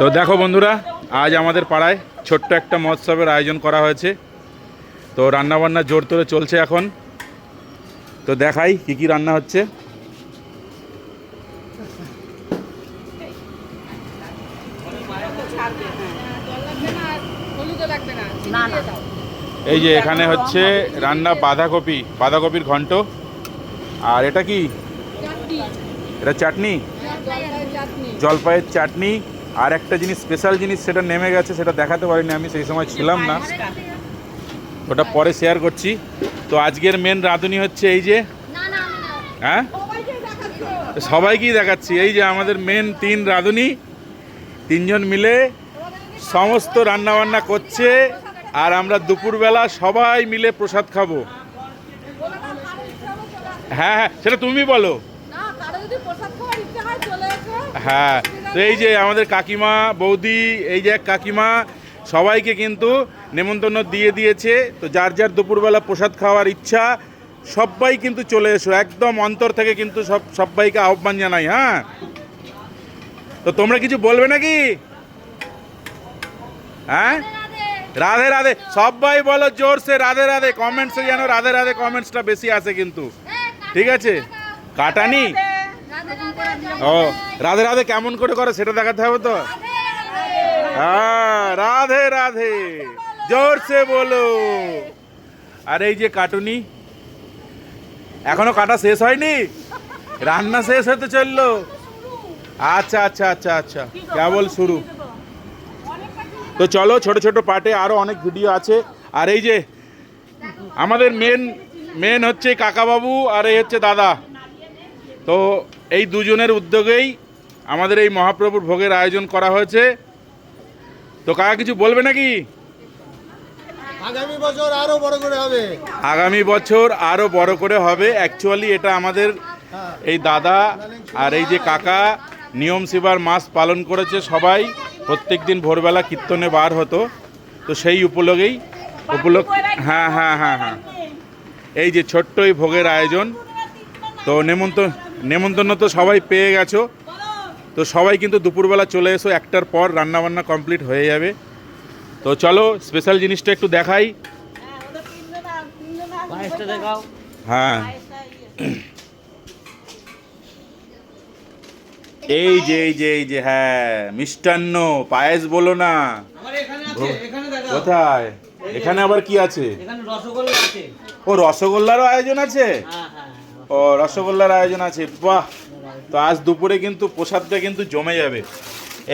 তো দেখো বন্ধুরা আজ আমাদের পাড়ায় ছোট্ট একটা মহোৎসবের আয়োজন করা হয়েছে। তো রান্নাবান্না জোর তোরে চলছে এখন। তো দেখাই কি কি রান্না হচ্ছে। এই যে এখানে হচ্ছে রান্না বাঁধাকপি বাঁধাকপির ঘন্ট। আর এটা কি? এটা চাটনি। জলপাইয়ের চাটনি। আর একটা জিনিস স্পেশাল জিনিস সেটা নেমে গেছে, সেটা দেখাতে পারিনি আমি, সেই সময় ছিলাম না। ওটা পরে শেয়ার করছি। তো আজকের মেন রাঁধুনি হচ্ছে এই যে হ্যাঁ? সবাইকেই দেখাচ্ছি। এই যে আমাদের মেন তিন রাঁধুনি, তিনজন মিলে সমস্ত রান্না বান্না করছে, আর আমরা দুপুরবেলা সবাই মিলে প্রসাদ খাব। হ্যাঁ হ্যাঁ সেটা তুমি বলো। হ্যাঁ তো এই যে আমাদের কাকিমা বৌদি এই যে কাকিমা সবাইকে কিন্তু নেমন্তন্ন দিয়ে দিয়েছে। তো যার যার দুপুরবেলা প্রসাদ খাওয়ার ইচ্ছা সবাই কিন্তু চলে এসো। একদম অন্তর থেকে কিন্তু সব সবাইকে আহ্বান জানাই হ্যাঁ? তো তোমরা কিছু বলবে নাকি? হ্যাঁ? রাধে রাধে। সবাই বলো জোরসে রাধে রাধে। কমেন্টসে যেন রাধে রাধে কমেন্টসটা বেশি আসে কিন্তু। ঠিক আছে? কাটানি? ও রাধে রাধে কেমন করে করে সেটা দেখাতে হবে তো? হ্যাঁ রাধে রাধে জোরসে বলো। আর এই যে কাটুনি এখনও কাটা শেষ হয়নি? রান্না শেষ হতে চলল। আচ্ছা আচ্ছা আচ্ছা আচ্ছা কেবল শুরু। তো চলো ছোট ছোট পার্টে আরও অনেক ভিডিও আছে। আর এই যে আমাদের মেন মেন হচ্ছে কাকাবাবু আর এই হচ্ছে দাদা। তো এই দুজনের উদ্যোগেই আমাদের এই মহাপ্রভুর ভোগের আয়োজন করা হয়েছে। তো কাকা কিছু বলবে নাকি? আগামী বছর আরও বড় করে হবে। আগামী বছর আরও বড় করে হবে। অ্যাকচুয়ালি এটা আমাদের এই দাদা আর এই যে কাকা নিয়ম সেবার মাস পালন করেছে সবাই। প্রত্যেক দিন ভোরবেলা কীর্তনে বার হতো। তো সেই উপলক্ষেই উপলক্ষ হ্যাঁ হ্যাঁ হ্যাঁ হ্যাঁ। এই যে ছোট্ট এই ভোগের আয়োজন। তো নেমন্তন্ন নেমন্তন্ন তো সবাই পেয়ে গেছো। তো সবাই কিন্তু দুপুরবেলা চলে এসো একটার পর রান্নাবান্না কমপ্লিট হয়ে যাবে। তো চলো স্পেশাল জিনিসটা একটু দেখাই। হ্যাঁ। এই যে এই যে এই যে হ্যাঁ মিষ্টান্ন পায়েস বলো না। কোথায়? এখানে আবার কি আছে। ও রসগোল্লারও আয়োজন আছে? হ্যাঁ। ও রসগোল্লার আয়োজন আছে বাহ। তো আজ দুপুরে কিন্তু প্রসাদটা কিন্তু জমে যাবে।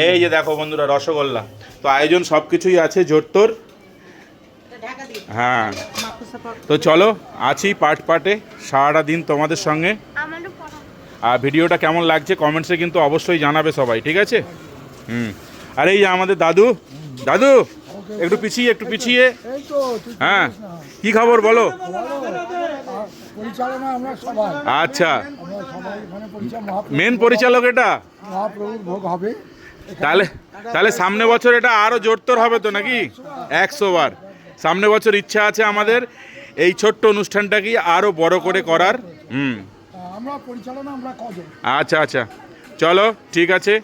এই যে দেখো বন্ধুরা রসগোল্লা। তো আয়োজন সব কিছুই আছে জোরতোর হ্যাঁ। তো চলো আছি পার্ট পার্টে সারাটা দিন তোমাদের সঙ্গে। আর ভিডিওটা কেমন লাগছে কমেন্টসে কিন্তু অবশ্যই জানাবে সবাই ঠিক আছে? হুম। আর এই যে আমাদের দাদু দাদু একটু পিছিয়ে একটু পিছিয়ে। হ্যাঁ। কি খবর বলো? পরিচালনা আমরা সবাই। আচ্ছা। মেন পরিচালক এটা? মহাপ্রভুর ভোগ হবে। তাহলে তাহলে সামনে বছর এটা আরও জোরতোর হবে তো নাকি? একশো বার। সামনে বছর ইচ্ছা আছে আমাদের এই ছোট্ট অনুষ্ঠানটাকে আরও বড় করে করার? হুম। আচ্ছা আচ্ছা। চলো ঠিক আছে।